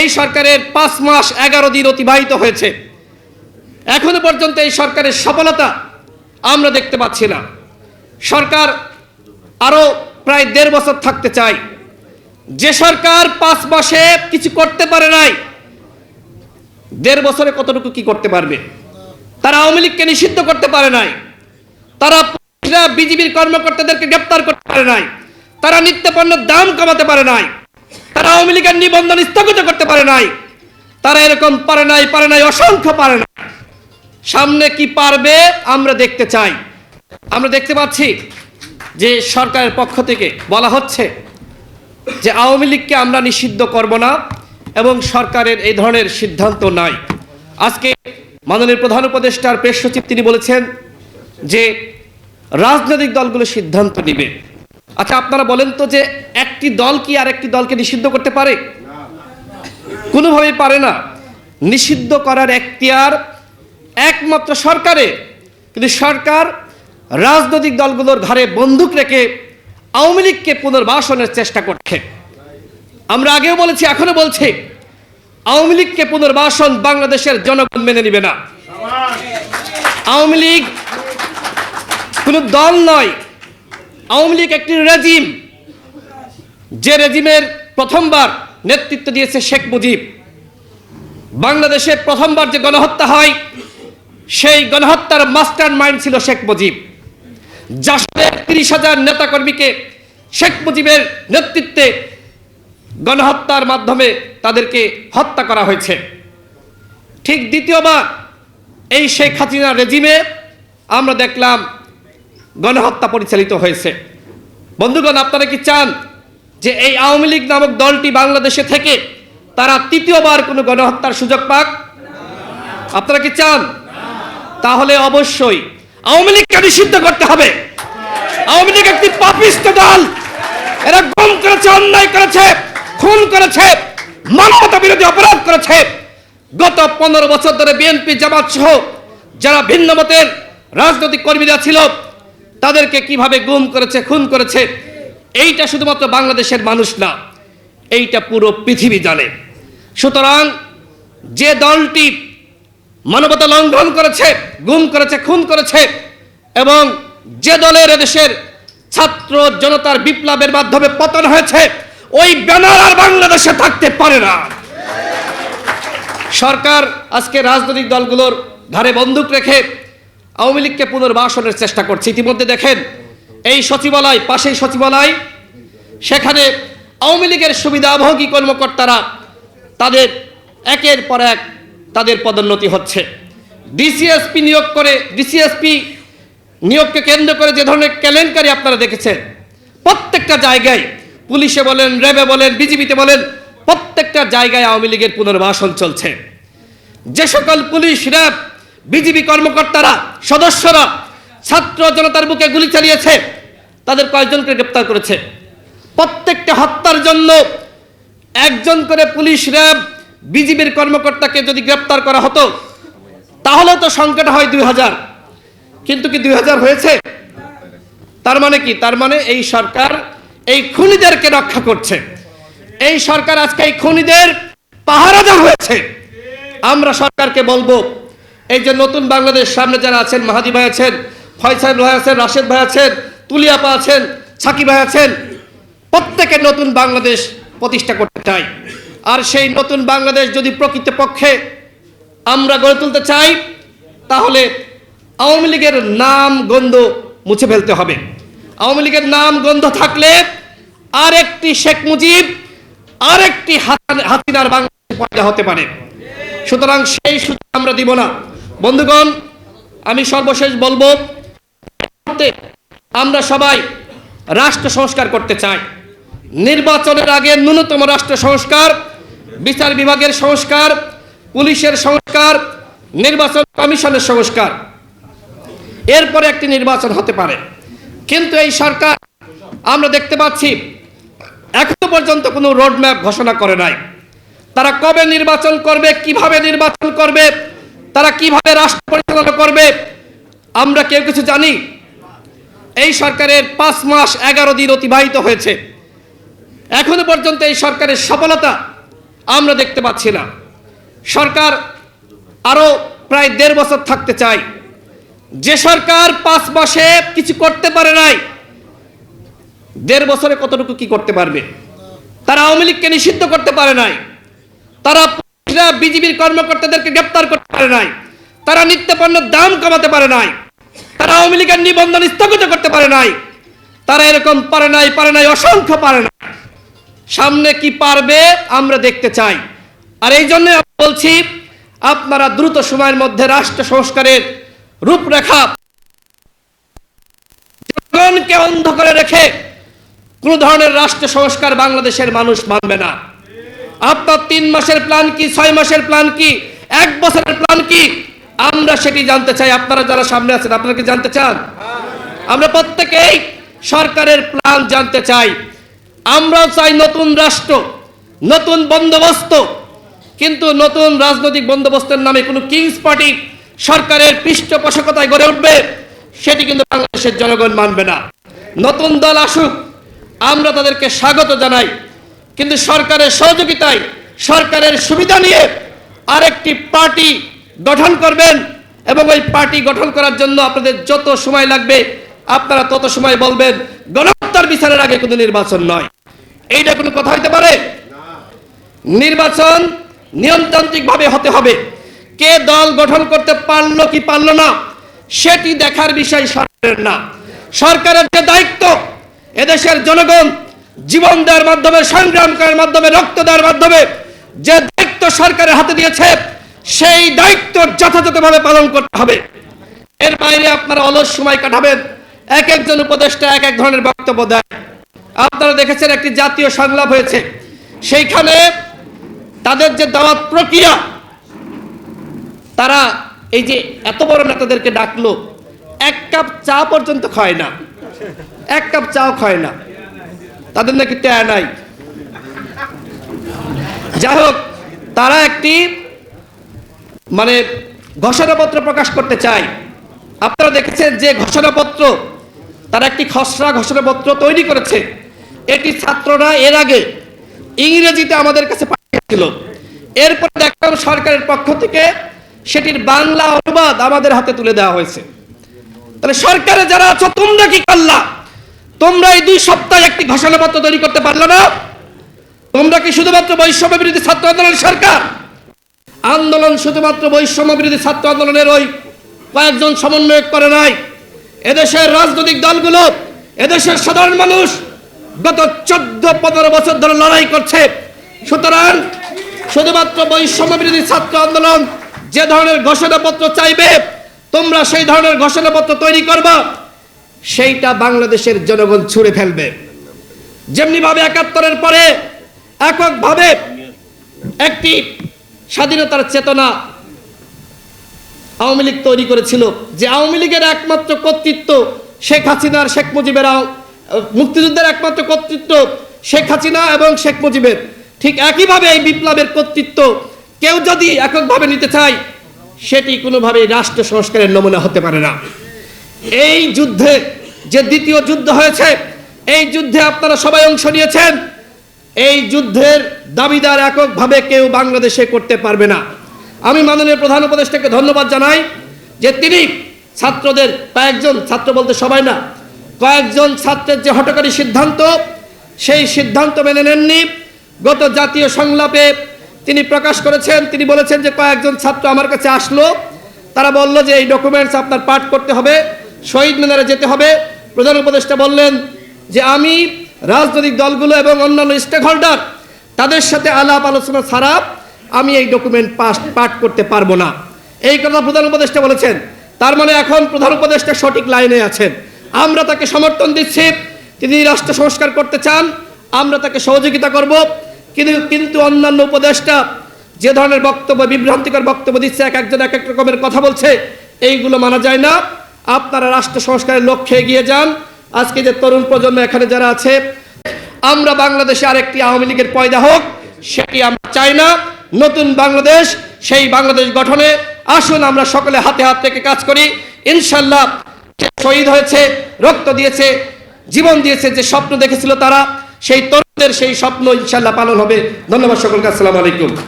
এই সরকারের পাঁচ মাস এগারো দিন অতিবাহিত হয়েছে। এখনও পর্যন্ত এই সরকারের সফলতা আমরা দেখতে পাচ্ছি না। সরকার আরও প্রায় দেড় বছর থাকতে চায়। যে সরকার পাঁচ মাসে কিছু করতে পারে নাই, দেড় বছরে কতটুকু কি করতে পারবে? তারা আওয়ামী লীগকে নিষিদ্ধ করতে পারে নাই। তারা বিজিবির কর্মকর্তাদেরকে গ্রেপ্তার করতে পারে নাই। তারা নিত্য পণ্যের দাম কমাতে পারে নাই। তারা আওয়ামী লীগের নিবন্ধন স্থগিত করতে পারে নাই। তারা এরকম পারে নাই পারে নাই, অসংখ্য পারে না সামনে কি পারবে, আমরা দেখতে চাই। আমরা দেখতে পাচ্ছি যে সরকারের পক্ষ থেকে বলা হচ্ছে যে আওয়ামী লীগকে আমরা নিষিদ্ধ করব না এবং সরকারের এই ধরনের সিদ্ধান্ত নাই। আজকে মাননীয় প্রধান উপদেষ্টার প্রেস সচিব তিনি বলেছেন যে রাজনৈতিক দলগুলো সিদ্ধান্ত নিবে। আচ্ছা আপনারা বলেন তো যে একটি দল কি আর একটি দলকে নিষিদ্ধ করতে পারে? কোনোভাবেই পারে না। নিষিদ্ধ করার এখতিয়ার একমাত্র সরকারের কিন্তু সরকার রাজনৈতিক দলগুলোর ঘাড়ে বন্দুক রেখে আওয়ামী লীগকে পুনর্বাসনের চেষ্টা করছে। আমরা আগেও বলেছি এখনও বলছি, আওয়ামী লীগকে পুনর্বাসন বাংলাদেশের জনগণ মেনে নিবে না। আওয়ামী লীগ কোনো দল নয় আওয়ামী লীগ একটি রেজিম যে রেজিমের প্রথমবার নেতৃত্ব দিয়েছে শেখ মুজিব। বাংলাদেশে প্রথমবার যে গণহত্যা হয়, সেই গণহত্যার মাস্টার মাইন্ড ছিল শেখ মুজিব। জাসদের তিরিশ হাজার নেতাকর্মীকে শেখ মুজিবের নেতৃত্বে গণহত্যার মাধ্যমে তাদেরকে হত্যা করা হয়েছে। ঠিক দ্বিতীয়বার এই শেখ হাসিনা রেজিমে আমরা দেখলাম গণহত্যা পরিচালিত হয়েছে। বন্ধুগণ, আপনারা কি চান যে এই আওয়ামী লীগ নামক দলটি বাংলাদেশে থেকে তারা তৃতীয়বার কোনো গণহত্যার সুযোগ পাক? আপনারা কি চান? তাহলে অবশ্যই আওয়ামী লীগকে নিষিদ্ধ করতে হবে। আওয়ামী লীগ একটি পাপিষ্ট দল। এরা গম করেছে, অন্যায় করেছে, খুন করেছে, মানবতা বিরোধী অপরাধ করেছে। গত পনেরো বছর ধরে বিএনপি, জামাত সহ যারা ভিন্ন মতের রাজনৈতিক কর্মীরা ছিল তাদেরকে কীভাবে গুম করেছে, খুন করেছে, এইটা শুধুমাত্র বাংলাদেশের মানুষ না, এইটা পুরো পৃথিবী জানে। সুতরাং যে দলটি মানবতা লঙ্ঘন করেছে, গুম করেছে, খুন করেছে, এবং যে দলের এদেশের ছাত্র জনতার বিপ্লবের মাধ্যমে পতন হয়েছে, ওই ব্যানার আর বাংলাদেশে থাকতে পারে না। সরকার আজকে রাজনৈতিক দলগুলোর ধারে বন্দুক রেখে আওয়ামী লীগকে পুনর্বাসনের চেষ্টা করছে। ইতিমধ্যে দেখেন, এই সচিবালয়, পাশেই সচিবালয়, সেখানে আওয়ামী লীগের সুবিধাভোগী কর্মকর্তারা তাদের একের পর এক তাদের পদোন্নতি হচ্ছে। ডিসিএসপি নিয়োগ করে, ডিসিএসপি নিয়োগকে কেন্দ্র করে যে ধরনের কেলেঙ্কারি আপনারা দেখেছেন, প্রত্যেকটা জায়গায় পুলিশে বলেন, র্যাবে বলেন, বিজিবিতে বলেন, প্রত্যেকটা জায়গায় আওয়ামী লীগের পুনর্বাসন চলছে। যে সকল পুলিশ, র্যাব বিজিবি কর্মকর্তারা, সদস্যরা, ছাত্র জনতার বুকে গুলি চালিয়েছে। তাদের কয়েকজনকে গ্রেপ্তার করেছে? প্রত্যেকটা হত্যার জন্য একজন করে পুলিশ র্যাব বিজিবির কর্মকর্তাকে যদি গ্রেপ্তার করা হতো তাহলে তো সংখ্যাটা হয় দুই হাজার। কিন্তু কি দুই হাজার হয়েছে? তার মানে কি? তার মানে এই সরকার এই খুনিদেরকে রক্ষা করছে। এই সরকার আজকে এই খুনিদের পাহারাদার হয়েছে। আমরা সরকারকে বলব এই যে নতুন বাংলাদেশ, সামনে যারা আছেন, মাহাদি ভাই আছেন ফয়সাল ভাই আছেন, রাশেদ ভাই আছেন, তুলিয়াপা আছেন সাকিব ভাই আছেন, প্রত্যেকে নতুন বাংলাদেশ প্রতিষ্ঠা করতে চাই। আর সেই নতুন বাংলাদেশ যদি প্রকৃতপক্ষে আমরা গড়ে তুলতে চাই, তাহলে আওয়ামী লীগের নাম গন্ধ মুছে ফেলতে হবে। আওয়ামী লীগের নাম গন্ধ থাকলে আর একটি শেখ মুজিব আর একটি হাসিনার বাংলাদেশে পয়দা হতে পারে। সুতরাং সেই সুযোগ আমরা দিব না। বন্ধুগণ, আমি সর্বশেষ বলব আমরা সবাই রাষ্ট্র সংস্কার করতে চাই। নির্বাচনের আগে ন্যূনতম রাষ্ট্র সংস্কার, বিচার বিভাগের সংস্কার, পুলিশের সংস্কার, নির্বাচন কমিশনের সংস্কার। এরপরে একটি নির্বাচন হতে পারে। কিন্তু এই সরকার, আমরা দেখতে পাচ্ছি, এখনও পর্যন্ত কোনো রোডম্যাপ ঘোষণা করে নাই। তারা কবে নির্বাচন করবে, কীভাবে নির্বাচন করবে তারা কীভাবে রাষ্ট্র পরিচালনা করবে, আমরা কেউ কিছু জানি? এই সরকারের পাঁচ মাস এগারো দিন অতিবাহিত হয়েছে। এখনও পর্যন্ত এই সরকারের সফলতা আমরা দেখতে পাচ্ছি না। সরকার আরও প্রায় দেড় বছর থাকতে চায়। যে সরকার পাঁচ মাসে কিছু করতে পারে নাই, দেড় বছরে কতটুকু কি করতে পারবে? তারা আওয়ামী লীগকে নিষিদ্ধ করতে পারে নাই। তারা বিজিবির কর্মকর্তাদেরকে গ্রেপ্তার করতে পারে নাই। তারা নিত্য পণ্যের দাম কমাতে পারে নাই। তারা আওয়ামী লীগের নিবন্ধন স্থগিত করতে পারে নাই। তারা এরকম পারে নাই পারে নাই, অসংখ্য পারে না সামনে কি পারবে, আমরা দেখতে চাই। আর এই জন্য বলছি, আপনারা দ্রুত সময়ের মধ্যে রাষ্ট্র সংস্কারের রূপরেখা জনগণকে অন্ধ করে রেখে কোন ধরনের রাষ্ট্র সংস্কার বাংলাদেশের মানুষ মানবে না। আপনার তিন মাসের প্ল্যান কি, ছয় মাসের প্ল্যান কি, এক বছরের প্ল্যান কি? আমরা সেটি জানতে চাই। আপনারা যারা সামনে আছেন, আপনারা কি জানতে চান? আমরা প্রত্যেকেই সরকারের প্ল্যান জানতে চাই। আমরাও চাই নতুন রাষ্ট্র, নতুন বন্দোবস্ত। কিন্তু নতুন রাজনৈতিক বন্দোবস্তের নামে কোনো কিংস পার্টি সরকারের পৃষ্ঠপোষকতায় গড়ে উঠবে, সেটি কিন্তু বাংলাদেশের জনগণ মানবে না। নতুন দল আসুক, আমরা তাদেরকে স্বাগত জানাই। কিন্তু সরকারের সহযোগিতায় সরকারের সুবিধা নিয়ে আরেকটি পার্টি গঠন করবেন এবং ওই পার্টি গঠন করার জন্য আপনাদের যত সময় লাগবে, আপনারা তত সময় বলবেন, গণহত্যার বিচারের আগে কোনো নির্বাচন নয়। এইটা কোনো কথা হইতে পারে? নির্বাচন নিয়মতান্ত্রিক ভাবে হতে হবে। কে দল গঠন করতে পারল কি পারল না, সেটি দেখার বিষয় সরকারের না। সরকারের যে দায়িত্ব, এদেশের জনগণ জীবন দেওয়ার মাধ্যমে সংগ্রাম করার মাধ্যমে রক্ত দেওয়ার মাধ্যমে যে দায়িত্ব সরকারের হাতে দিয়েছে, সেই দায়িত্ব যথাযথভাবে পালন করতে হবে। এর বাইরে আপনারা অলস সময় কাটাবেন। এক একজন উপদেষ্টা এক এক ধরনের বক্তব্য দেয়। আপনারা দেখেছেন একটি জাতীয় সংলাপ হয়েছে। সেইখানে তাদের যে দাওয়াত প্রক্রিয়া, তারা এই যে এত বড় নেতাদেরকে ডাকলো, এক কাপ চা পর্যন্ত খায় না। এক কাপ চাও খায় না। তাদের নাকি ট্যা নাই। যাই হোক তারা একটি মানে ঘোষণাপত্র প্রকাশ করতে চায়। আপনারা দেখেছেন যে ঘোষণাপত্র, তারা একটি খসড়া ঘোষণাপত্র তৈরি করেছে। এটি ছাত্ররা এর আগে ইংরেজিতে আমাদের কাছে পাঠিয়েছিল। এরপর দেখলাম সরকারের পক্ষ থেকে সেটির বাংলা অনুবাদ আমাদের হাতে তুলে দেওয়া হয়েছে। তাহলে সরকারে যারা আছো, তোমরা কি করলা? তোমরা এই দুই সপ্তাহে একটি ঘোষণাপত্র তৈরি করতে পারল না। তোমরা কি শুধুমাত্র বৈষম্য বিরোধী ছাত্র আন্দোলনের সরকার? আন্দোলন শুধুমাত্র বৈষম্য বিরোধী ছাত্র আন্দোলনের ওই কয়েকজন সমন্বয়ক করে নাই। এদেশের রাজনৈতিক দলগুলো, এদেশের সাধারণ মানুষ গত চোদ্দ, পনেরো বছর ধরে লড়াই করছে। সুতরাং শুধুমাত্র বৈষম্য বিরোধী ছাত্র আন্দোলন যে ধরনের ঘোষণাপত্র চাইবে, তোমরা সেই ধরনের ঘোষণাপত্র তৈরি করবা। সেইটা বাংলাদেশের জনগণ ছুঁড়ে ফেলবে। যেমনি ভাবে একাত্তরের পরে এককভাবে একটি স্বাধীনতার চেতনা আওয়ামী লীগ তৈরি করেছিল, যে আওয়ামী লীগের একমাত্র কর্তৃত্ব শেখ হাসিনার শেখ মুজিবের মুক্তিযুদ্ধের একমাত্র কর্তৃত্ব শেখ হাসিনা এবং শেখ মুজিবের। ঠিক একইভাবে এই বিপ্লবের কর্তৃত্ব কেউ যদি এককভাবে নিতে চায়, সেটি কোনোভাবেই রাষ্ট্র সংস্কারের নমুনা হতে পারে না। এই যুদ্ধে যে দ্বিতীয় যুদ্ধ হয়েছে, এই যুদ্ধে আপনারা সবাই অংশ নিয়েছেন। এই যুদ্ধের দাবিদার এককভাবে কেউ বাংলাদেশে করতে পারবে না। আমি মাননীয় প্রধান উপদেষ্টাকে ধন্যবাদ জানাই যে তিনি ছাত্রদের, কয়েকজন ছাত্র বলতে সবাই না, কয়েকজন ছাত্রের যে হটকারী সিদ্ধান্ত, সেই সিদ্ধান্ত মেনে নেননি। গত জাতীয় সংলাপে তিনি প্রকাশ করেছেন, তিনি বলেছেন যে কয়েকজন ছাত্র আমার কাছে আসলো। তারা বলল যে এই ডকুমেন্টস আপনার পাঠ করতে হবে। শহীদ মিনারে যেতে হবে। প্রধান উপদেষ্টা বললেন যে, আমি রাজনৈতিক দলগুলো এবং অন্যান্য স্টেক হোল্ডার তাদের সাথে আলাপ আলোচনা ছাড়া আমি এই ডকুমেন্ট পাস পাঠ করতে পারব না। এই কথা প্রধান উপদেষ্টা বলেছেন। তার মানে এখন প্রধান উপদেষ্টা সঠিক লাইনে আছেন। আমরা তাকে সমর্থন দিচ্ছি। তিনি রাষ্ট্র সংস্কার করতে চান, আমরা তাকে সহযোগিতা করব। কিন্তু কিন্তু অন্যান্য উপদেষ্টা যে ধরনের বক্তব্য, বিভ্রান্তিকর বক্তব্য দিচ্ছে, এক একজন এক এক রকমের কথা বলছে, এইগুলো মানা যায় না। আপনারা রাষ্ট্র সংস্কারের লক্ষ্যে এগিয়ে যান। আজকে যে তরুণ প্রজন্ম এখানে যারা আছে, আমরা বাংলাদেশে আরেকটি আওয়ামী লীগের পয়দা হোক, সেটি আমরা চাই না। নতুন বাংলাদেশ, সেই বাংলাদেশ গঠনে আসুন, আমরা সকলে হাতে হাত থেকে কাজ করি। ইনশাল্লাহ শহীদ হয়েছে, রক্ত দিয়েছে, জীবন দিয়েছে, যে স্বপ্ন দেখেছিল তারা, সেই তরুণদের সেই স্বপ্ন ইনশাল্লাহ পালন হবে। ধন্যবাদ সকলকে, আসসালামু আলাইকুম।